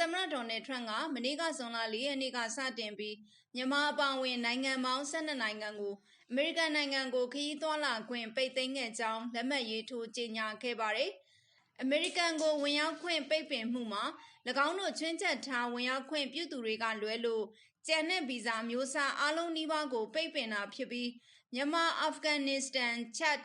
သမ္မတဒေါ်နယ်ထရန့်ကမနေ့ကဇွန်လ၄ရက်နေ့ကစတင်ပြီးမြန်မာအပါအဝင်နိုင်ငံပေါင်း12နိုင်ငံကိုအမေရိကန်နိုင်ငံကိုခရီးသွားလာခွင့်ပိတ်သိမ်းခဲ့ကြောင်းလက်မှတ်ရေးထိုးကြေညာခဲ့ပါတယ်။အမေရိကန်ကိုဝင်ရောက်ခွင့်ပိတ်ပင်မှုမှာ၎င်းတို့ချွင်းချက်ထားဝင်ရောက်ခွင့်ပြုသူတွေကလွဲလို့ကျန်တဲ့ဗီဇာမျိုးစားအလုံးနီးပါးကိုပိတ်ပင်တာဖြစ်ပြီးမြန်မာအာဖဂန်နစ္စတန်ချက်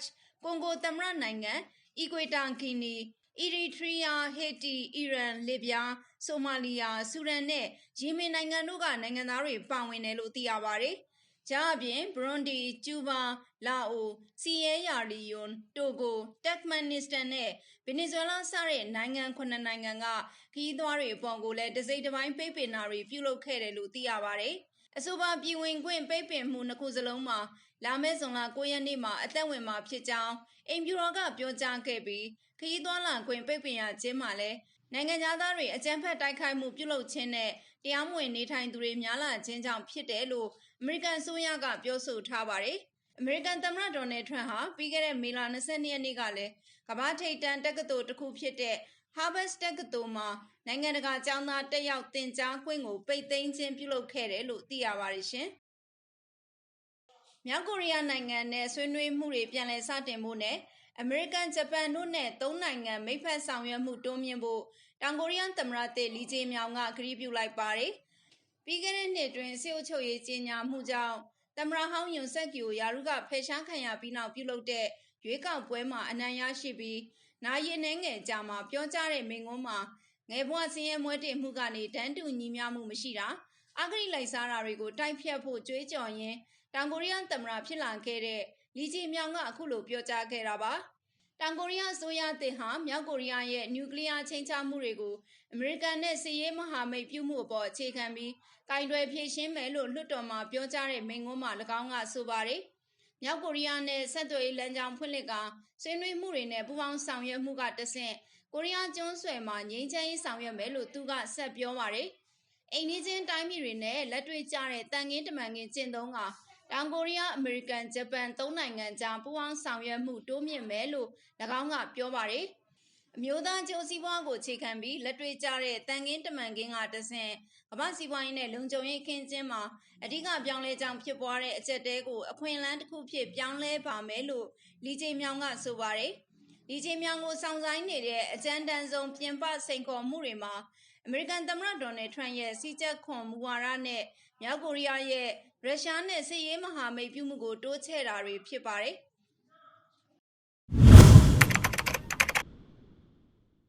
ကွန်ဂိုသမ္မတနိုင်ငံအီကွေတာဂီနီ အီရီထရီးယားဟေတီအီရန်လစ်ဗျားဆိုမာလီယာဆူဒန်နဲ့ယီမင်နိုင်ငံတို့ကနိုင်ငံသားတွေပါဝင်တယ်လို့သိရပါတယ်။ကြားအပြင်ဘရွန်ဒီကျူဘာလာအိုစီရဲယာလီယွန်တိုဂိုတက်မန်နစ္စတန်နဲ့ဗင်နီဇွဲလားစတဲ့နိုင်ငံခုနှစ်နိုင်ငံကခီးသွားတွေအပေါ်ကိုလည်းတစိမ့်တစ်ပိုင်းပိတ်ပင်တာတွေပြုလုပ်ခဲ့တယ်လို့သိရပါတယ်။ အဆိုပါပြည်ဝင်ခွင့်ပိတ်ပင်မှုနှစ်ခုစလုံးမှာလာမယ့်ဇွန်လ9ရက်နေ့မှာအသက်ဝင်မှာဖြစ်ကြောင်းအိမ်ဖြူတော်ကပြောကြားခဲ့ပြီးခရီးသွားလာခွင့်ပိတ်ပင်ရခြင်းမှာလည်းနိုင်ငံသားတွေအကြမ်းဖက်တိုက်ခိုက်မှုပြုလုပ်ခြင်းနဲ့တရားမဝင်နေထိုင်သူတွေများလာခြင်းကြောင့်ဖြစ်တယ်လို့အမေရိကန်ဆိုရကပြောဆိုထားပါတယ်။အမေရိကန်သမ္မတဒေါ်နယ်ထရန့်ဟာပြီးခဲ့တဲ့မေလ22ရက်နေ့ကလည်းကမ္ဘာထိပ်တန်းတက္ကသိုလ်တစ်ခုဖြစ်တဲ့ Harvard တက္ကသိုလ်မှာ နိုင်ငံတကာကျောင်းသားတက်ရောက်သင်ကြားခွင့်ကို ပိတ်သိမ်းခြင်းပြုလုပ်ခဲ့တယ်လို့ သိရပါတယ်ရှင်။မြောက်ကိုရီးယားနိုင်ငံနဲ့ဆွေးနွေးမှုတွေပြန်လည်စတင်ဖို့နဲ့အမေရိကန်ဂျပန်တို့နဲ့သုံးနိုင်ငံမိဖက်ဆောင်ရွက်မှုတိုးမြှင့်ဖို့တောင်ကိုရီးယားသမ္မတသစ်လီဂျေမြောင်ကကတိပြုလိုက်ပါတယ်။ပြီးခဲ့တဲ့နှစ်တွင်စစ်အုပ်ချုပ်ရေးကြီးညာမှုကြောင့်သမ္မတဟောင်းယွန်ဆက်ကီကိုယာရုကဖယ်ရှားခံရပြီးနောက်ပြုလုပ်တဲ့ရွေးကောက်ပွဲမှာအနိုင်ရရှိပြီး နိုင်ရင်နှဲငယ်ကြမှာပြောကြားတဲ့မိန့်ခွန်းမှာငယ်ဘဝစင်းရဲမွဲတေမှုကနေတန်းတူညီမျှမှုမရှိတာအဂရိလိုက်စားတာတွေကိုတိုက်ဖြတ်ဖို့ကြွေးကြော်ရင်းတောင်ကိုရီးယားသမ္မတဖြစ်လာခဲ့တဲ့လီဂျီမြောင်ကအခုလိုပြောကြားခဲ့တာပါတောင်ကိုရီးယားအစိုးရသစ်ဟာမြောက်ကိုရီးယားရဲ့နျူကလ িয়ার ချိန်ချမှုတွေကိုအမေရိကန်နဲ့စစ်ရေးမဟာမိတ်ပြုမှုအပေါ်အခြေခံပြီးကင်တွယ်ဖြည့်ရှင်းမယ်လို့လွှတ်တော်မှာပြောကြားတဲ့မိန့်ခွန်းမှာ၎င်းကဆိုပါတယ်။ မြောက်ကိုရီးယားနဲ့ဆက်သွယ်ရေးလမ်းကြောင်းဖွင့်လှစ်ကဆွေးနွေးမှုတွေနဲ့ပူးပေါင်းဆောင်ရွက်မှုကတဆင့်ကိုရီးယားကျွန်းဆွယ်မှာငြိမ်းချမ်းရေးဆောင်ရွက်မယ်လို့သူကဆက်ပြောပါတယ်။အိမ်နီးချင်းတိုင်းပြည်တွေနဲ့လက်တွေ့ကျတဲ့တန်ငင်းတမန်ငင်းကျင့်သုံးကတောင်ကိုရီးယားအမေရိကန်ဂျပန်သုံးနိုင်ငံကြားပူးပေါင်းဆောင်ရွက်မှုတိုးမြင့်မယ်လို့၎င်းကပြောပါတယ် အမျိုးသားကျိုးစည်းပွားကိုခြေခံပြီးလက်တွေ့ကျတဲ့တန်ကင်းတမန်ကင်းကတဆင့်ကမ္ဘာစီးပွားရေးနဲ့လုံခြုံရေးခင်းကျင်းမှာအဓိကပြောင်းလဲကြောင်းဖြစ်ပွားတဲ့အကြက်တဲကိုအခွင့်အလမ်းတစ်ခုဖြစ်ပြောင်းလဲပါမယ်လို့လီဂျေမြောင်ကဆိုပါတယ်လီဂျေမြောင်ကိုစောင့်ဆိုင်နေတဲ့အကြမ်းတမ်းဆုံးပြင်ပစိန်ခေါ်မှုတွေမှာအမေရိကန်သမ္မတဒေါ်နယ်ထရန့်ရဲ့စီချက်ခွန်မူဝါဒနဲ့မြောက်ကိုရီးယားရဲ့ရုရှားနဲ့စစ်ရေးမဟာမိတ်ပြုမှုကိုတိုးချဲ့တာတွေဖြစ်ပါတယ်။